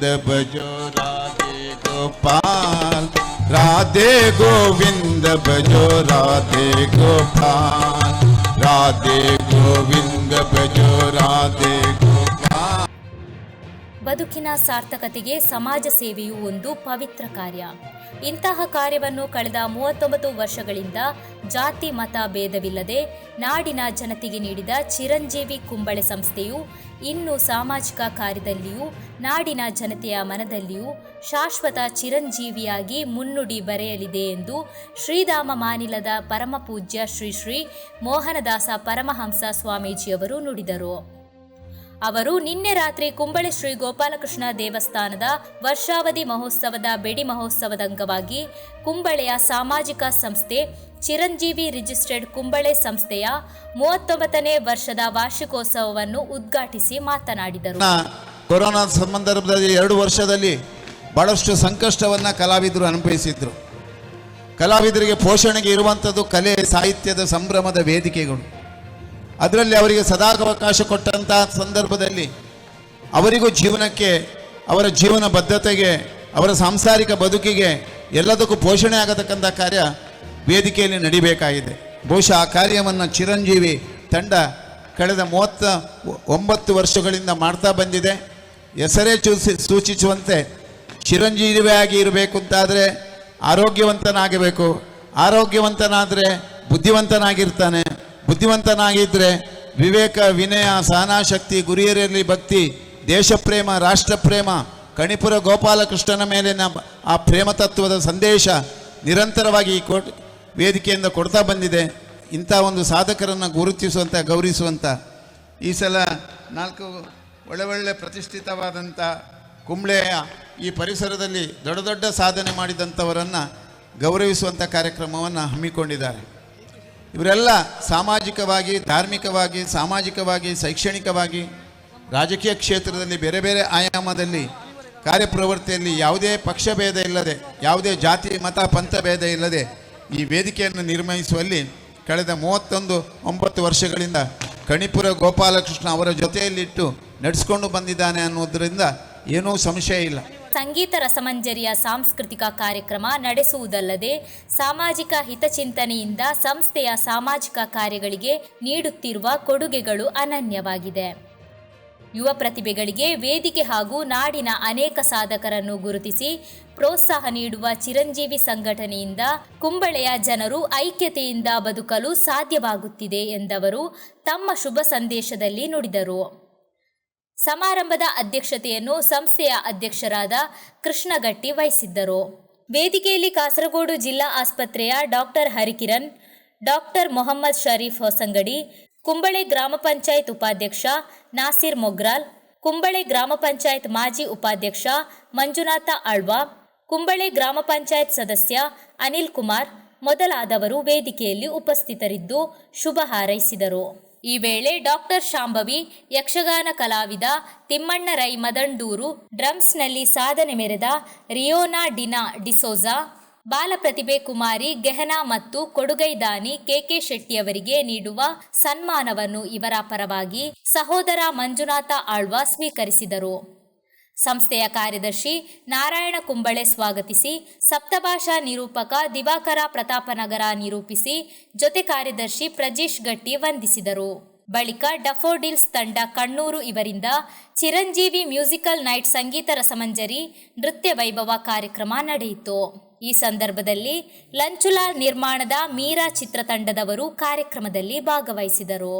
ગોવિંદ ભજો રાધે ગોપાલ. રાધે ગોવિંદ ભજો રાધે ગોપાલ. રાધે ગોવિંદ ભજો રાધે ಬದುಕಿನ ಸಾರ್ಥಕತೆಗೆ ಸಮಾಜ ಸೇವೆಯು ಒಂದು ಪವಿತ್ರ ಕಾರ್ಯ. ಇಂತಹ ಕಾರ್ಯವನ್ನು ಕಳೆದ ಮೂವತ್ತೊಂಬತ್ತು ವರ್ಷಗಳಿಂದ ಜಾತಿ ಮತ ಭೇದವಿಲ್ಲದೆ ನಾಡಿನ ಜನತೆಗೆ ನೀಡಿದ ಚಿರಂಜೀವಿ ಕುಂಬಳೆ ಸಂಸ್ಥೆಯು ಇನ್ನು ಸಾಮಾಜಿಕ ಕಾರ್ಯದಲ್ಲಿಯೂ ನಾಡಿನ ಜನತೆಯ ಮನದಲ್ಲಿಯೂ ಶಾಶ್ವತ ಚಿರಂಜೀವಿಯಾಗಿ ಮುನ್ನುಡಿ ಬರೆಯಲಿದೆ ಎಂದು ಶ್ರೀಧಾಮ ಮಾನಿಲದ ಪರಮಪೂಜ್ಯ ಶ್ರೀ ಶ್ರೀ ಮೋಹನದಾಸ ಪರಮಹಂಸ ಸ್ವಾಮೀಜಿಯವರು ನುಡಿದರು. ಅವರು ನಿನ್ನೆ ರಾತ್ರಿ ಕುಂಬಳೆ ಶ್ರೀ ಗೋಪಾಲಕೃಷ್ಣ ದೇವಸ್ಥಾನದ ವರ್ಷಾವಧಿ ಮಹೋತ್ಸವದ ಬೆಡಿ ಮಹೋತ್ಸವದ ಅಂಗವಾಗಿ ಕುಂಬಳೆಯ ಸಾಮಾಜಿಕ ಸಂಸ್ಥೆ ಚಿರಂಜೀವಿ ರಿಜಿಸ್ಟರ್ಡ್ ಕುಂಬಳೆ ಸಂಸ್ಥೆಯ ಮೂವತ್ತೊಂಬತ್ತನೇ ವರ್ಷದ ವಾರ್ಷಿಕೋತ್ಸವವನ್ನು ಉದ್ಘಾಟಿಸಿ ಮಾತನಾಡಿದರು. ಕೊರೋನಾ ಸಂದರ್ಭದಲ್ಲಿ ಎರಡು ವರ್ಷದಲ್ಲಿ ಬಹಳಷ್ಟು ಸಂಕಷ್ಟವನ್ನು ಕಲಾವಿದರು ಅನುಭವಿಸಿದ್ರು. ಕಲಾವಿದರಿಗೆ ಪೋಷಣೆಗೆ ಇರುವಂಥದ್ದು ಕಲೆ, ಸಾಹಿತ್ಯದ ಸಂಭ್ರಮದ ವೇದಿಕೆಗಳು. ಅದರಲ್ಲಿ ಅವರಿಗೆ ಸದಾವಕಾಶ ಕೊಟ್ಟಂತಹ ಸಂದರ್ಭದಲ್ಲಿ ಅವರಿಗೂ ಜೀವನಕ್ಕೆ, ಅವರ ಜೀವನ ಬದ್ಧತೆಗೆ, ಅವರ ಸಾಂಸಾರಿಕ ಬದುಕಿಗೆ ಎಲ್ಲದಕ್ಕೂ ಪೋಷಣೆ ಆಗತಕ್ಕಂಥ ಕಾರ್ಯ ವೇದಿಕೆಯಲ್ಲಿ ನಡಿಬೇಕಾಗಿದೆ. ಬಹುಶಃ ಆ ಕಾರ್ಯವನ್ನು ಚಿರಂಜೀವಿ ತಂಡ ಕಳೆದ ಮೂವತ್ತ ಒಂಬತ್ತು ವರ್ಷಗಳಿಂದ ಮಾಡ್ತಾ ಬಂದಿದೆ. ಹೆಸರೇ ಚೂಸಿ, ಸೂಚಿಸುವಂತೆ ಚಿರಂಜೀವಿಯಾಗಿ ಇರಬೇಕು ಅಂತಾದರೆ ಆರೋಗ್ಯವಂತನಾಗಬೇಕು. ಆರೋಗ್ಯವಂತನಾದರೆ ಬುದ್ಧಿವಂತನಾಗಿರ್ತಾನೆ. ಬುದ್ಧಿವಂತನಾಗಿದ್ದರೆ ವಿವೇಕ, ವಿನಯ, ಸಹನಾಶಕ್ತಿ ಗುರಿಯರಲ್ಲಿ ಭಕ್ತಿ, ದೇಶಪ್ರೇಮ, ರಾಷ್ಟ್ರಪ್ರೇಮ, ಕಣಿಪುರ ಗೋಪಾಲಕೃಷ್ಣನ ಮೇಲಿನ ಆ ಪ್ರೇಮ ತತ್ವದ ಸಂದೇಶ ನಿರಂತರವಾಗಿ ಈ ವೇದಿಕೆಯಿಂದ ಕೊಡ್ತಾ ಬಂದಿದೆ. ಇಂಥ ಒಂದು ಸಾಧಕರನ್ನು ಗುರುತಿಸುವಂಥ ಗೌರವಿಸುವಂಥ ಈ ಸಲ ನಾಲ್ಕು ಒಳ್ಳೆ ಒಳ್ಳೆ ಪ್ರತಿಷ್ಠಿತವಾದಂಥ ಕುಂಬ್ಳೆಯ ಈ ಪರಿಸರದಲ್ಲಿ ದೊಡ್ಡ ದೊಡ್ಡ ಸಾಧನೆ ಮಾಡಿದಂಥವರನ್ನು ಗೌರವಿಸುವಂಥ ಕಾರ್ಯಕ್ರಮವನ್ನು ಹಮ್ಮಿಕೊಂಡಿದ್ದಾರೆ. ಇವರೆಲ್ಲ ಸಾಮಾಜಿಕವಾಗಿ, ಧಾರ್ಮಿಕವಾಗಿ, ಸಾಮಾಜಿಕವಾಗಿ, ಶೈಕ್ಷಣಿಕವಾಗಿ, ರಾಜಕೀಯ ಕ್ಷೇತ್ರದಲ್ಲಿ ಬೇರೆ ಬೇರೆ ಆಯಾಮದಲ್ಲಿ, ಕಾರ್ಯಪ್ರವೃತ್ತಿಯಲ್ಲಿ ಯಾವುದೇ ಪಕ್ಷ ಭೇದ ಇಲ್ಲದೆ, ಯಾವುದೇ ಜಾತಿ, ಮತ, ಪಂಥ ಭೇದ ಇಲ್ಲದೆ ಈ ವೇದಿಕೆಯನ್ನು ನಿರ್ವಹಿಸುವಲ್ಲಿ ಕಳೆದ ಮೂವತ್ತೊಂದು, ಒಂಬತ್ತು ವರ್ಷಗಳಿಂದ ಕಣಿಪುರ ಗೋಪಾಲಕೃಷ್ಣ ಅವರ ಜೊತೆಯಲ್ಲಿಟ್ಟು ನಡೆಸ್ಕೊಂಡು ಬಂದಿದ್ದಾನೆ ಅನ್ನೋದರಿಂದ ಏನೂ ಸಂಶಯ ಇಲ್ಲ. ಸಂಗೀತ ರಸಮಂಜರಿಯ ಸಾಂಸ್ಕೃತಿಕ ಕಾರ್ಯಕ್ರಮ ನಡೆಸುವುದಲ್ಲದೆ ಸಾಮಾಜಿಕ ಹಿತಚಿಂತನೆಯಿಂದ ಸಂಸ್ಥೆಯ ಸಾಮಾಜಿಕ ಕಾರ್ಯಗಳಿಗೆ ನೀಡುತ್ತಿರುವ ಕೊಡುಗೆಗಳು ಅನನ್ಯವಾಗಿದೆ. ಯುವ ಪ್ರತಿಭೆಗಳಿಗೆ ವೇದಿಕೆ ಹಾಗೂ ನಾಡಿನ ಅನೇಕ ಸಾಧಕರನ್ನು ಗುರುತಿಸಿ ಪ್ರೋತ್ಸಾಹ ನೀಡುವ ಚಿರಂಜೀವಿ ಸಂಘಟನೆಯಿಂದ ಕುಂಬಳೆಯ ಜನರು ಐಕ್ಯತೆಯಿಂದ ಬದುಕಲು ಸಾಧ್ಯವಾಗುತ್ತಿದೆ ಎಂದವರು ತಮ್ಮ ಶುಭ ಸಂದೇಶದಲ್ಲಿ ನುಡಿದರು. ಸಮಾರಂಭದ ಅಧ್ಯಕ್ಷತೆಯನ್ನು ಸಂಸ್ಥೆಯ ಅಧ್ಯಕ್ಷರಾದ ಕೃಷ್ಣಗಟ್ಟಿ ವಹಿಸಿದ್ದರು. ವೇದಿಕೆಯಲ್ಲಿ ಕಾಸರಗೋಡು ಜಿಲ್ಲಾ ಆಸ್ಪತ್ರೆಯ ಡಾಕ್ಟರ್ ಹರಿಕಿರಣ್, ಡಾಕ್ಟರ್ ಮೊಹಮ್ಮದ್ ಶರೀಫ್ ಹೊಸಂಗಡಿ, ಕುಂಬಳೆ ಗ್ರಾಮ ಪಂಚಾಯತ್ ಉಪಾಧ್ಯಕ್ಷ ನಾಸಿರ್ ಮೊಗ್ರಾಲ್, ಕುಂಬಳೆ ಗ್ರಾಮ ಪಂಚಾಯತ್ ಮಾಜಿ ಉಪಾಧ್ಯಕ್ಷ ಮಂಜುನಾಥ ಆಳ್ವಾ, ಕುಂಬಳೆ ಗ್ರಾಮ ಪಂಚಾಯತ್ ಸದಸ್ಯ ಅನಿಲ್ ಕುಮಾರ್ ಮೊದಲಾದವರು ವೇದಿಕೆಯಲ್ಲಿ ಉಪಸ್ಥಿತರಿದ್ದು ಶುಭ ಹಾರೈಸಿದರು. ಈ ವೇಳೆ ಡಾಕ್ಟರ್ ಶಾಂಭವಿ, ಯಕ್ಷಗಾನ ಕಲಾವಿದ ತಿಮ್ಮಣ್ಣ ರೈ ಮದಂಡೂರು, ಡ್ರಮ್ಸ್ನಲ್ಲಿ ಸಾಧನೆ ಮೆರೆದ ರಿಯೋನಾ ಡಿನಾ ಡಿಸೋಜಾ, ಬಾಲಪ್ರತಿಭೆ ಕುಮಾರಿ ಗೆಹನಾ ಮತ್ತು ಕೊಡುಗೈದಾನಿ ಕೆಕೆ ಶೆಟ್ಟಿಯವರಿಗೆ ನೀಡುವ ಸನ್ಮಾನವನ್ನು ಇವರ ಪರವಾಗಿ ಸಹೋದರ ಮಂಜುನಾಥ ಆಳ್ವ ಸ್ವೀಕರಿಸಿದರು. ಸಂಸ್ಥೆಯ ಕಾರ್ಯದರ್ಶಿ ನಾರಾಯಣ ಕುಂಬಳೆ ಸ್ವಾಗತಿಸಿ, ಸಪ್ತಭಾಷಾ ನಿರೂಪಕ ದಿವಾಕರ ಪ್ರತಾಪನಗರ ನಿರೂಪಿಸಿ, ಜೊತೆ ಕಾರ್ಯದರ್ಶಿ ಪ್ರಜೇಶ್ ಗಟ್ಟಿ ವಂದಿಸಿದರು. ಬಳಿಕ ಡಫೋಡಿಲ್ಸ್ ತಂಡ ಕಣ್ಣೂರು ಇವರಿಂದ ಚಿರಂಜೀವಿ ಮ್ಯೂಸಿಕಲ್ ನೈಟ್ ಸಂಗೀತ ರಸಮಂಜರಿ ನೃತ್ಯ ವೈಭವ ಕಾರ್ಯಕ್ರಮ ನಡೆಯಿತು. ಈ ಸಂದರ್ಭದಲ್ಲಿ ಲಂಚುಲಾಲ್ ನಿರ್ಮಾಣದ ಮೀರಾ ಚಿತ್ರತಂಡದವರು ಕಾರ್ಯಕ್ರಮದಲ್ಲಿ ಭಾಗವಹಿಸಿದರು.